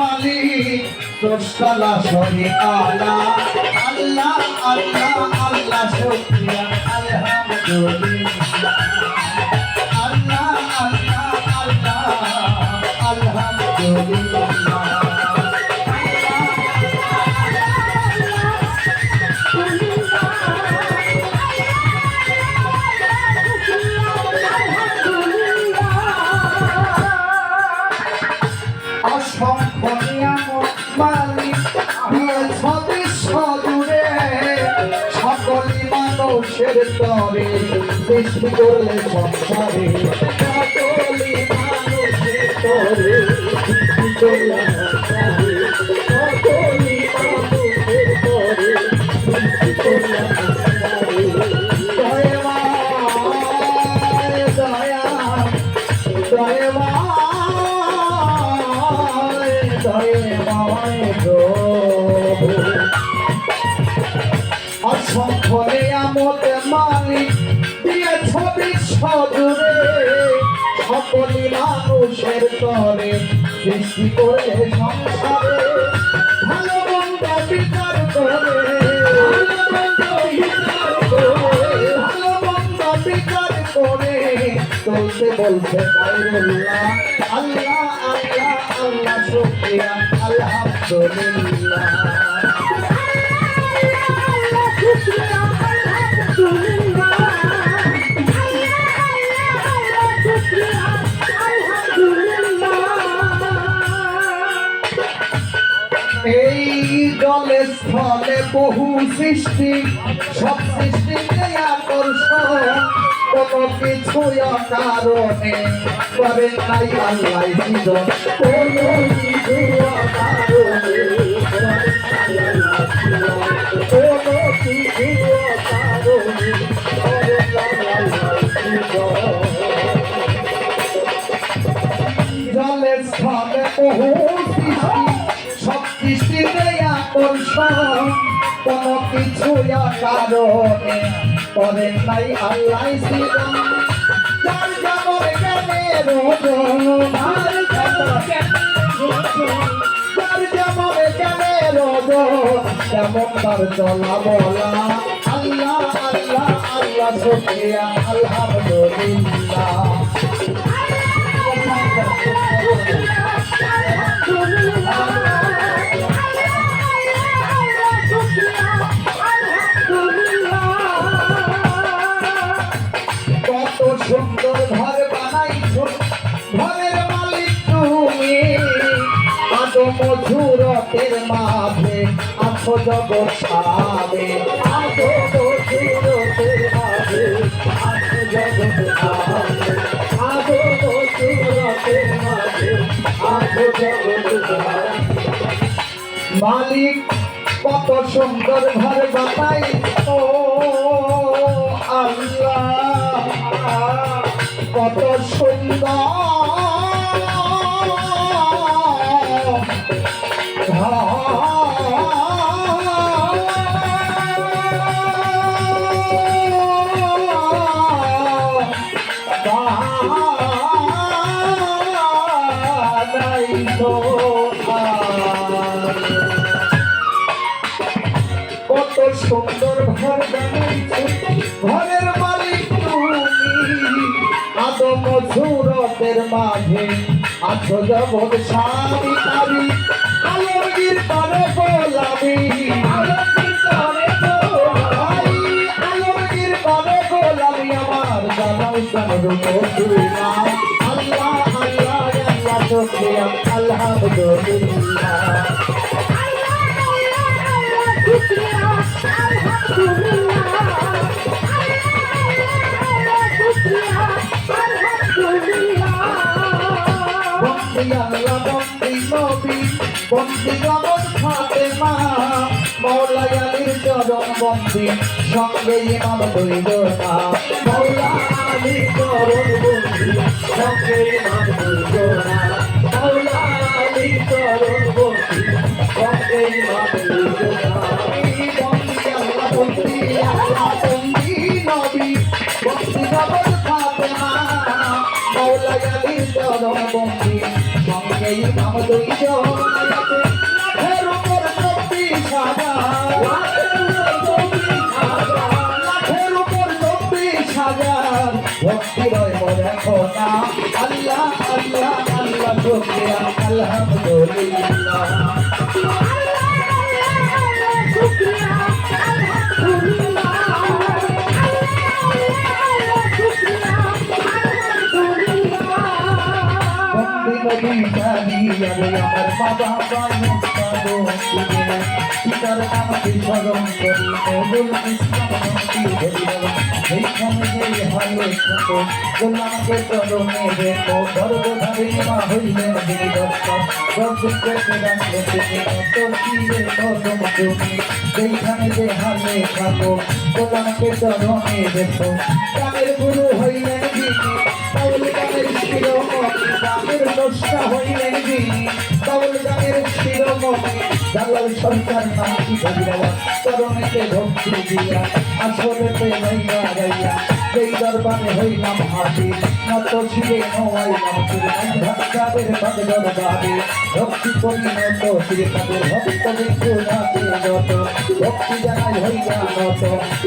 মালিক তোরতলা আলা আল্লাহ আল্লাহ আল্লাহ শুক্রিয়া আলহামদুলিল্লাহ। মানুষের তরে সৃষ্টি করলে সংসারে সকলই মানুষের তরে সৃষ্টি করলে জুড়ে সকলি মানুষের তরে সৃষ্টি করে সংসারে ভালো আল্লাহ আল্লাহ আল্লাহ শুকরিয়া আলহামদুলিল্লাহ এই জলে স্থলে বহু সৃষ্টি, সব সৃষ্টিতে আকর্ষণ। কোন কিছু কারণে করে নাই আল্লাহ জীবন কোন কিছু কারণে কোনো কিছু আকর্ষণ কোন কিছু কারণে করেন নাই আল্লাহ সৃজন যার যেমন জ্ঞানের যার আল্লাহ আল্লাহ আল্লাহ শুকরিয়া আলহামদুলিল্লাহ মধুরতের মাঝে আছো জগৎ সাবে আদো মধুরতের মাঝে, আছো জগৎ সাবে আদো মধুরতের মাঝে, আছো জগৎ মালিক, কত সুন্দর ঘর বানাই ও আল্লাহ। কত সুন্দর সুন্দর ঘর ঘরের মালিক তুমি। আদম সুরতের মাঝে আছো জগৎ স্বামী কারি আলমগীর করে গোলামি। আলমগীর করে গোলামি। আমার জানাই সানুর মধুরা আল্লাহ আল্লাহ বন্দি নবী বন্দি নবন ফাতেমা মৌলা আলীর চরণ বন্দি সঙ্গে ইমাম দুই জোড়া মৌলা আলীর চরণ বন্দি সঙ্গে ইমাম দুই জোড়া মৌলা আলীর চরণ বন্দি সঙ্গে ইমাম দুই জোড়া বন্দি আল্লাহ বন্দি আল্লাহ বন্দি নবী বন্দি নবন ফাতেমা মৌলা আলীর চরণ বন্দি আছে লাখের উপর চব্বিশ হাজার লাখের উপর চব্বিশ হাজার ভক্তি রয় দেখো না, আল্লাহ আল্লাহ আল্লাহ আলহামদুলিল্লাহ আমার বাবা পিতার নামকে স্মরণ করি ধরিল এইখানে কত গোলামকে চরণে দেখো গর্ভধারী মা তিনি তুমি, সেইখানে যে হালে থাকো গোলামকে চরণে দেখো গ্রামের গুরু হইলেন যিনি বাউল শিরোমণি হইলেন দালাল সরকার কি ধরিয়া চরণেতে ভক্তি দিয়া আসলেতে হইয়া গাইয়া সেই দরবারে হইলাম হাসি নত ছিলে চিরনাই ভক্তাদের পদ দরবারে ভক্তি করি নত শ্রী তাদের ভক্ত বিন্দু রাতে। যত ভক্তি জানাই হইয়া নত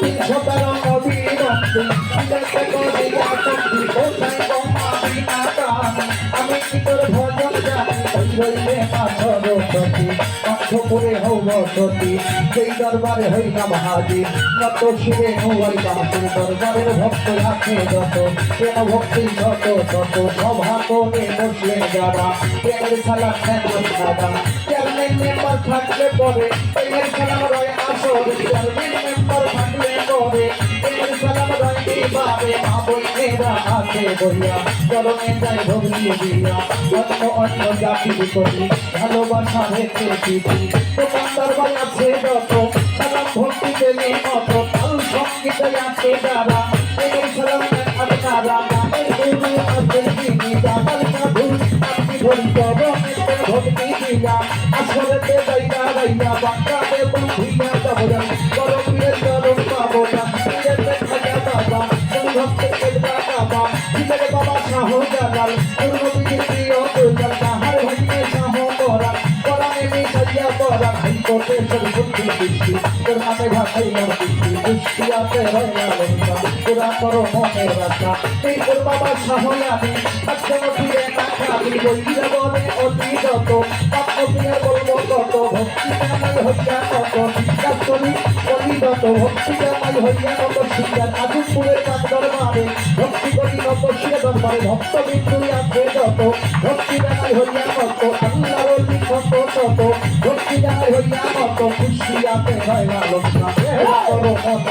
তিনশো তেরো নবী ভক্তি আমি কি তোর ভজন জানি ওই রইলে মা সরস্বতী কণ্ঠ করে হৌ বসতি সেই দরবারে হইলাম হাজির নত শিরে হইলাম সেই দরবারের ভক্ত আছে যত। প্রেম ভক্তি শত শত সভা করে বসলেন যারা। প্রেমের খেল সাদা চেয়ারম্যান মেম্বার থাকলে পরে? প্রেমের সালাম রয় আসর চেয়ারম্যান মেম্বার থাকলে বইনেরা আছে বইয়া চরণে যায় ভগিয়ে দিয়া। অন্য অন্য জাতি করি ভালোবাসা রেখে দিদি দোকানদার ভাই আছে যত, সালাম ভক্তি দেবে মত তাল সঙ্গীতে আছে যারা এই সালাম গানের গাইয়া গাইয়া বাংলাতে পুরা করো মনের রাখা এই তোর বাবা শাহ আমি একদম ফিরে না খাবি বইলে বলে অতি যত পাপ বলব কত ভক্তি জানাই হইয়া কত কাস্তরি অনিরত ভক্তি জানাই হইয়া কত সিঙ্গার আজুপুরের কাজ দরবারে ভক্তি শিরে দরবারে ভক্ত বিন্দু আছে যত ভক্তি জানাই হইয়া কত আল্লাহ বলি কত তত ভক্তি জানাই হইয়া কত খুশি আছে হয় না লোকনা করো কত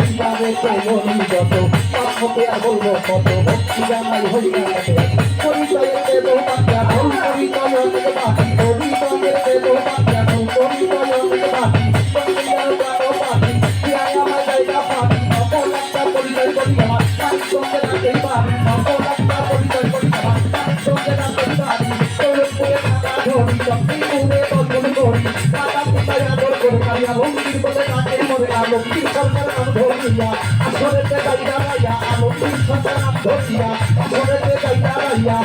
এইভাবে কে বলি যত পাপকে আর বলব কত ভক্তি জানাই হইয়া কত পরিচয়ে দেব বাচ্চা ঢোল পরিচয় দেব বাকি পরিচয়ে দেব বাচ্চা ঢোল পরিচয় দেব বাকি পরিচয় জানো বাকি আমার তার সঙ্গে রাখতেই পারি অপরাধটা পরিচয় করি আমার তার সঙ্গে রাখতেই পারি তোর উপরে টাকা ধরি যতই মুড়ে বদল করি টাকা পিতায় আদর করে কারিয়া লঙ্কির বলে কাকে মরে আলঙ্কির সরকার নাম ধরিয়া আসরেতে গাইয়া গাইয়া আলঙ্কির সরকার নাম ধরিয়া আসরেতে গাইয়া গাইয়া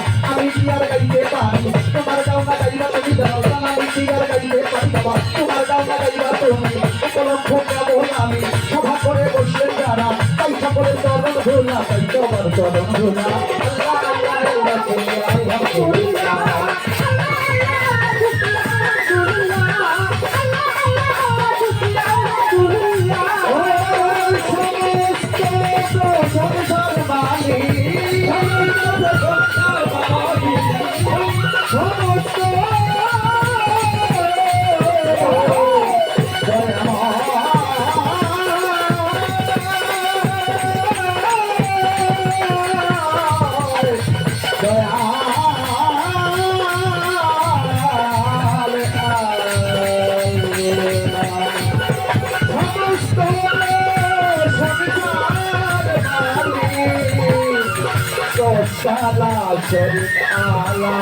আলা আল্লাহ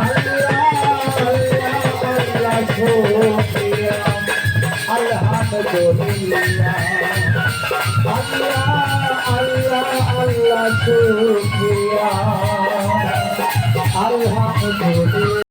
আল্লাহ আল্লাহ শুকরিয়া আলহামদুলিল্লাহ আল্লাহ আল্লাহ আল্লাহ শুকরিয়া আল্লাহ